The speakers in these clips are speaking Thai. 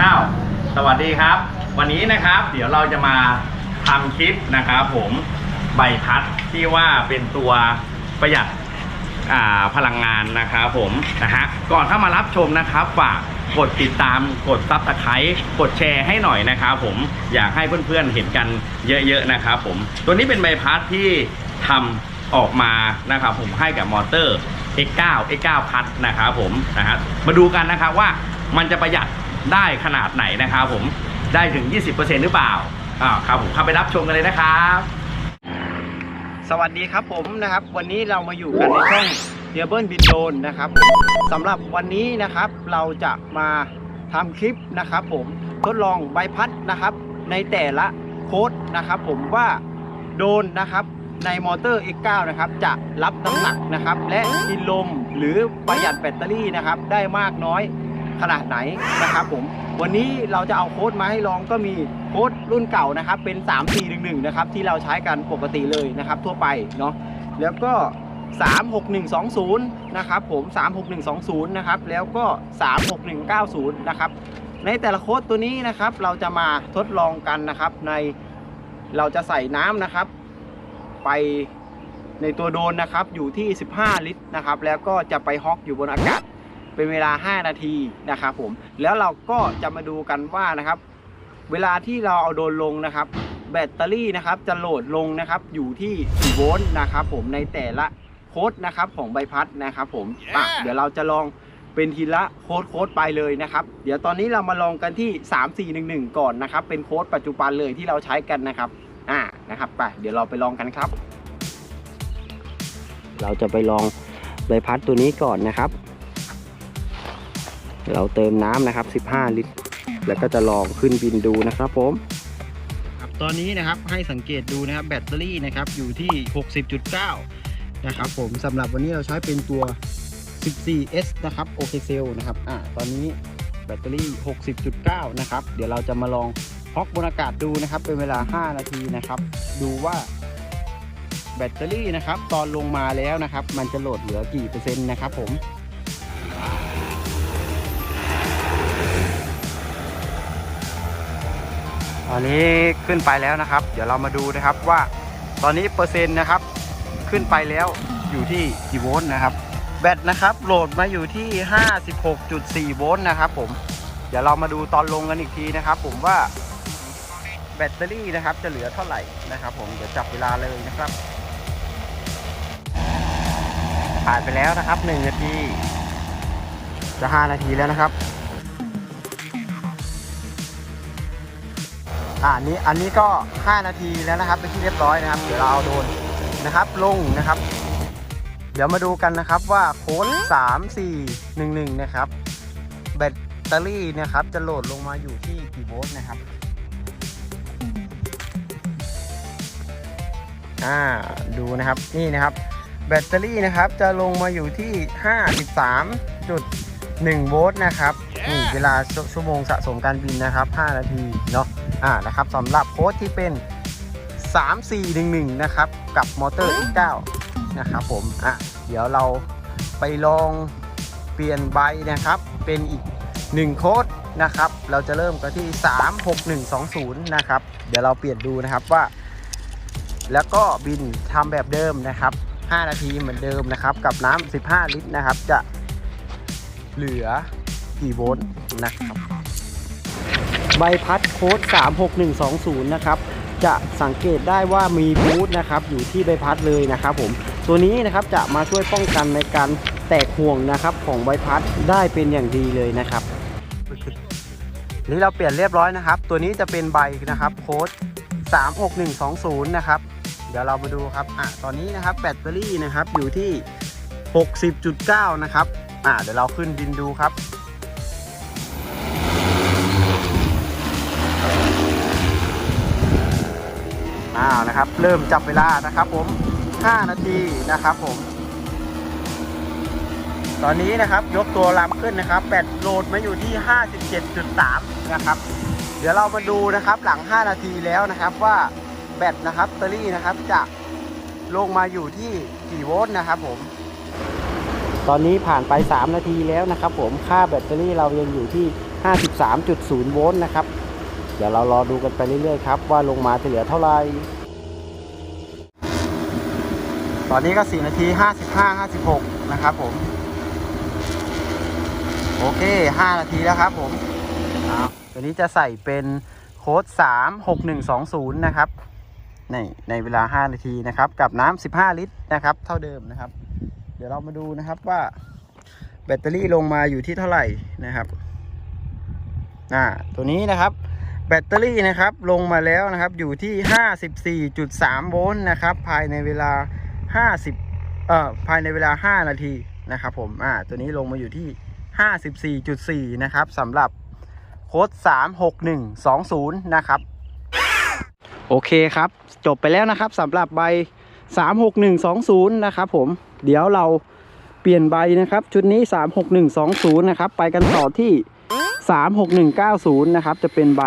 ข้าว สวัสดีครับ วันนี้นะครับเดี๋ยวเราจะมาทำคลิปนะครับผมใบพัดที่ว่าเป็นตัวประหยัดพลังงานนะครับผมนะฮะก่อนเข้ามารับชมนะครับฝากกดติดตามกดซับสไครต์กดแชร์ให้หน่อยนะครับผมอยากให้เพื่อนๆเห็นกันเยอะๆนะครับผมตัวนี้เป็นใบพัดที่ทำออกมานะครับผมให้กับมอเตอร์ X9 X9 พัดนะครับผมนะฮะมาดูกันนะครับว่ามันจะประหยัด ได้ขนาดไหนนะครับผมได้ถึง 20%หรือเปล่าอ่าครับผมเข้าไปรับชมกันเลยนะครับ สวัสดีครับผมนะครับ วันนี้เรามาอยู่กันในช่องเดียเบิลบินโดนนะครับสำหรับวันนี้นะครับเราจะมาทำคลิปนะครับ ผมทดลองใบพัดนะครับ ในแต่ละโค้ดนะครับ ผมว่าโดนนะครับในมอเตอร์ X9 นะครับจะรับน้ำหนักนะครับ และกินลมหรือประหยัดแบตเตอรี่นะครับ ได้มากน้อย ขนาดไหนนะครับผมวันนี้เราจะเอาโค้ดมาให้ลองก็มีโค้ดรุ่นเก่านะครับเป็น 3411 นะครับที่เราใช้กันปกติเลยนะครับทั่วไปเนาะแล้วก็ 36120 นะครับผม 36120 นะครับแล้วก็ 36190 นะครับในแต่ละโค้ดตัวนี้นะครับเราจะมาทดลองกันนะครับในเราจะใส่น้ำนะครับ ไปในตัวโดนนะครับอยู่ที่ 15 ลิตรนะครับแล้วก็จะไปฮอกอยู่บนอากาศ เป็นเวลา 5 นาทีนะครับผมแล้วเราก็จะมาดูกันว่านะครับ เวลาที่เราเอาโดรนลงนะครับ แบตเตอรี่นะครับจะโหลดลงนะครับอยู่ที่กี่โวลต์นะครับผมในแต่ละโค้ดนะครับของใบพัดนะครับผมอะเดี๋ยวเราจะลองเป็นทีละโค้ดโค้ดไปเลยนะครับ เดี๋ยวตอนนี้เรามาลองกันที่ 3411 ก่อนนะครับ เป็นโค้ดปัจจุบันเลยที่เราใช้กันนะครับ อ่านะครับไปเดี๋ยวเราไปลองกันครับ เราจะไปลองใบพัดตัวนี้ก่อนนะครับ เราเติมน้ำนะครับ 15 ลิตร แล้วก็จะลองขึ้นบินดูนะครับผม ครับตอนนี้นะครับให้สังเกตดูนะครับแบตเตอรี่นะครับอยู่ที่ 60.9 นะครับผมสำหรับวันนี้เราใช้เป็นตัว 14S นะครับ OK c e l นะครับอ่าตอนนี้แบตเตอรี่ 60.9 นะครับ เดี๋ยวเราจะมาลองฮอกบนอากาศดูนะครับ เป็นเวลา 5 นาทีนะครับ ดูว่าแบตเตอรี่นะครับ ตอนลงมาแล้วนะครับ มันจะโหลดเหลือกี่เปอร์เซ็นต์นะครับผม ตอนนี้ขึ้นไปแล้วนะครับ เดี๋ยวเรามาดูนะครับว่าตอนนี้เปอร์เซ็นต์นะครับ ขึ้นไปแล้วอยู่ที่กี่โวลต์นะครับ แบตนะครับโหลดมาอยู่ที่ 56.4 โวลต์นะครับ ผมเดี๋ยวเรามาดูตอนลงกันอีกทีนะครับ ผมว่าแบตเตอรี่นะครับ จะเหลือเท่าไหร่นะครับ ผมเดี๋ยวจับเวลาเลยนะครับผ่านไปแล้วนะครับ1นาทีจะ 5 นาทีแล้วนะครับ อ่านี้อันนี้ก็ 5 นาทีแล้วนะครับเป็นที่เรียบร้อยนะครับ เดี๋ยวเราเอาโดนนะครับลงนะครับ เดี๋ยวมาดูกันนะครับว่าโค้ด3 4 1 1 นะครับ แบตเตอรี่นะครับ จะโหลดลงมาอยู่ที่กี่โวลต์นะครับอ่าดูนะครับนี่นะครับ แบตเตอรี่นะครับจะลงมาอยู่ที่ 53.1โวลต์นะครับนี่เวลาชชั่วโมงสะสมการบินนะครับ 5 นาทีเนาะอ่านะครับสำหรับโค้ดที่เป็น 3411 นะครับ กับมอเตอร์ E9 นะครับผมอะเดี๋ยวเราไปลองเปลี่ยนใบนะครับ เป็นอีก 1 โค้ดนะครับ เราจะเริ่มกันที่ 36120 นะครับ เดี๋ยวเราเปลี่ยนดูนะครับว่า แล้วก็บินทำแบบเดิมนะครับ 5 นาทีเหมือนเดิมนะครับ กับน้ำ15 ลิตรนะครับ จะ เหลือกี่โวลต์นะครับ ใบพัดโค้ด 36120 นะครับ จะสังเกตได้ว่ามีบูทนะครับอยู่ที่ใบพัดเลยนะครับผม ตัวนี้นะครับจะมาช่วยป้องกันในการแตกห่วงนะครับของใบพัดได้เป็นอย่างดีเลยนะครับ นี่เราเปลี่ยนเรียบร้อยนะครับ ตัวนี้จะเป็นใบนะครับโค้ด 36120 นะครับ เดี๋ยวเรามาดูครับอะตอนนี้นะครับแบตเตอรี่นะครับอยู่ที่ 60.9 นะครับ อะเดี๋ยวเราขึ้นบินดูครับอ้าวนะครับ เริ่มจับเวลานะครับผม 5 นาทีนะครับผม ตอนนี้นะครับยกตัวลำขึ้นนะครับแบตโหลดมาอยู่ที่ 57.3 นะครับ เดี๋ยวเรามาดูนะครับหลัง 5 นาทีแล้วนะครับว่าแบตนะครับเตอรี่นะครับจะลงมาอยู่ที่กี่โวลต์นะครับผม ตอนนี้ผ่านไป 3 นาทีแล้วนะครับ ผมค่าแบตเตอรี่เรายังอยู่ที่ 53.0 โวลต์นะครับ เดี๋ยวเรารอดูกันไปเรื่อยๆครับ ว่าลงมาจะเหลือเท่าไหร่ ตอนนี้ก็ 4 นาที 55 56 นะครับผม โอเค 5 นาทีแล้วครับผมเอาตัวนี้จะใส่เป็นโค้ด 36120 นะครับในในเวลา 5 นาทีนะครับ กับน้ำ15 ลิตรนะครับ เท่าเดิมนะครับ เดี๋ยวเรามาดูนะครับว่าแบตเตอรี่ลงมาอยู่ที่เท่าไหร่นะครับอ่าตัวนี้นะครับ แบตเตอรี่นะครับลงมาแล้วนะครับอยู่ที่ 54.3 โวลต์นะครับ ภายในเวลา 50เอ่อภายในเวลา 5 นาทีนะครับผมอ่าตัวนี้ลงมาอยู่ที่ 54.4 นะครับสำหรับโค้ด36120 นะครับ โอเคครับ จบไปแล้วนะครับสำหรับใบ 36120 นะครับผม เดี๋ยวเราเปลี่ยนใบนะครับ ชุดนี้ 36120 นะครับ ไปกันต่อที่ 36190 นะครับ จะเป็นใบ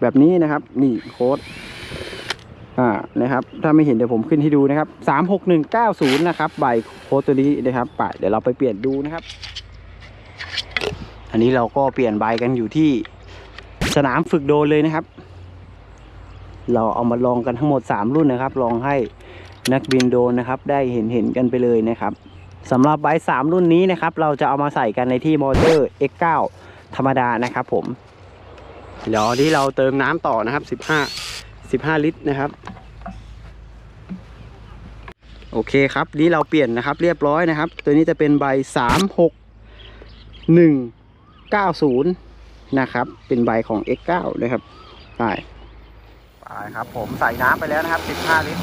แบบนี้นะครับ นี่โค้ดอ่านะครับ ถ้าไม่เห็นเดี๋ยวผมขึ้นให้ดูนะครับ 36190 นะครับ ใบโค้ดตัวนี้นะครับไปเดี๋ยวเราไปเปลี่ยนดูนะครับ อันนี้เราก็เปลี่ยนใบกันอยู่ที่สนามฝึกโดรนเลยนะครับ เราเอามาลองกันทั้งหมด 3 รุ่นนะครับ ลองให้ นักบินโดนนะครับ ได้เห็นเห็นกันไปเลยนะครับสำหรับใบ3รุ่นนี้นะครับ เราจะเอามาใส่กันในที่มอเตอร์ X9 ธรรมดานะครับผม เดี๋ยวที่เราเติมน้ำต่อนะครับ 15 15 ลิตรนะครับ โอเคครับนี่เราเปลี่ยนนะครับเรียบร้อยนะครับ ตัวนี้จะเป็นใบ 36190 นะครับ เป็นใบของ X9 นะครับไปไปครับผมใส่น้ำไปแล้วนะครับ 15 ลิตร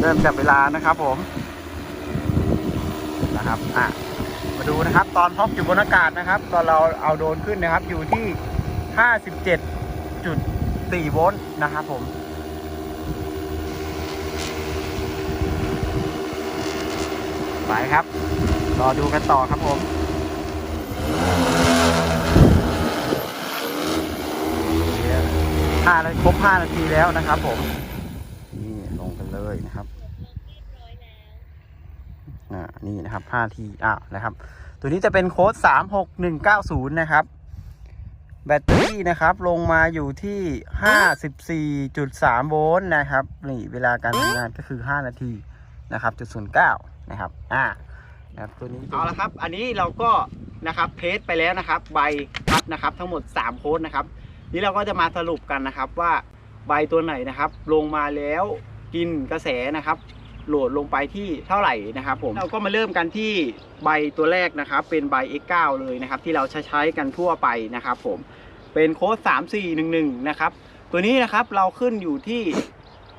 เริ่มจับเวลานะครับผมนะครับอะมาดูนะครับ ตอนพบอยู่บนอากาศนะครับ ตอนเราเอาโดนขึ้นนะครับ อยู่ที่ 57.4 โวลต์นะครับผมไปครับ รอดูกันต่อครับผมห้านาทีครบห้านาทีแล้วนะครับผม นี่ลงกันเลยนะครับ อ่า นี่นะครับ5ทีอ่านะครับ ตัวนี้จะเป็นโค้ด 36190 นะครับ แบตเตอรี่นะครับ ลงมาอยู่ที่ 54.3 โวลต์นะครับ นี่เวลาการทำงานก็คือ 5 นาทีนะครับจุดศูนย์เก้านะครับ อ่านะครับตัวนี้เอาละครับ อันนี้เราก็นะครับเทสไปแล้วนะครับ ใบพัดนะครับ ทั้งหมด 3 โค้ดนะครับ นี่เราก็จะมาสรุปกันนะครับว่าใบตัวไหนนะครับ ลงมาแล้วกินกระแสนะครับ โหลดลงไปที่เท่าไหร่นะครับผมเราก็มาเริ่มกันที่ใบตัวแรกนะครับเป็นใบ X9 เลยนะครับที่เราใช้ใช้กันทั่วไปนะครับผมเป็นโค้ด3411นะครับตัวนี้นะครับเราขึ้นอยู่ที่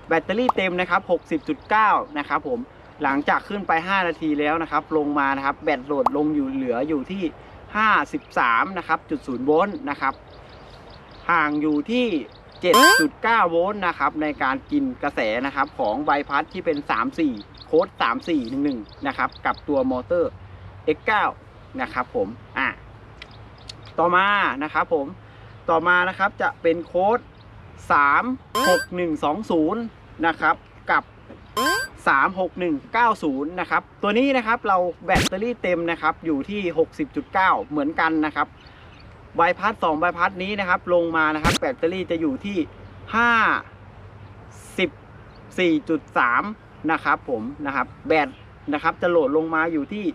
แบตเตอรี่เต็มนะครับ60.9นะครับผมหลังจากขึ้นไป 5 นาทีแล้วนะครับลงมานะครับแบตโหลดลงอยู่เหลืออยู่ที่ 53นะครับจุดศูนย์โวลต์นะครับห่างอยู่ที่ 7.9 โวลต์นะครับในการกินกระแสนะครับของใบพัดที่เป็น 34 โค้ด3411 นะครับ กับตัวมอเตอร์ X9 นะครับผมอะต่อมานะครับผมต่อมานะครับจะเป็นโค้ด 36120 นะครับ กับ36190 นะครับ ตัวนี้นะครับเราแบตเตอรี่เต็มนะครับอยู่ที่ 60.9 เหมือนกันนะครับ ใบพัดสองใบพัดนี้นะครับ ลงมานะครับแบตเตอรี่จะอยู่ที่ห้าสิบสี่จุดสามนะครับผมนะครับแบตนะครับจะโหลดลงมาอยู่ที่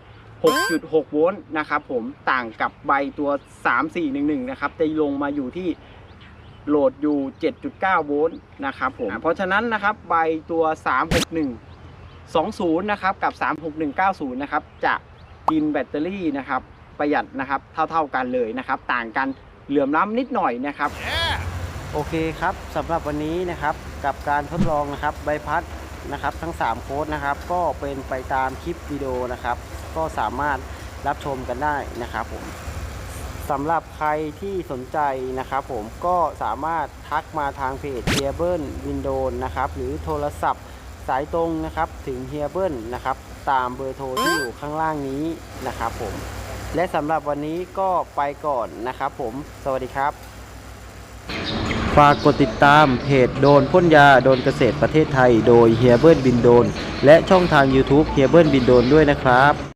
6.6 โวลต์นะครับผมต่างกับใบตัว 3411 นะครับ จะลงมาอยู่ที่โหลดอยู่ 7.9 โวลต์นะครับผมเพราะฉะนั้นนะครับใบตัว 36120 นะครับ กับ 36190 นะครับ จะกินแบตเตอรี่นะครับ ประหยัดนะครับเท่า ๆกันเลยนะครับ ต่างกันเหลื่อมล้ำนิดหน่อยนะครับ โอเคครับสำหรับวันนี้นะครับกับการทดลองนะครับใบพัดนะครับ ทั้ง 3 โค้ดนะครับ ก็เป็นไปตามคลิปวิดีโอนะครับ ก็สามารถรับชมกันได้นะครับผมสำหรับใครที่สนใจนะครับ ผมก็สามารถทักมาทางเพจเฮียเบิลวินโดนนะครับหรือโทรศัพท์สายตรงนะครับถึงเฮียเบิลนะครับตามเบอร์โทรที่อยู่ข้างล่างนี้นะครับผม และสำหรับวันนี้ก็ไปก่อนนะครับผม สวัสดีครับ ฝากกดติดตามเพจโดนพ่นยาโดนเกษตรประเทศไทย โดยเฮียเบิร์บินโดน และช่องทาง YouTube เฮียเบิร์บินโดนด้วยนะครับ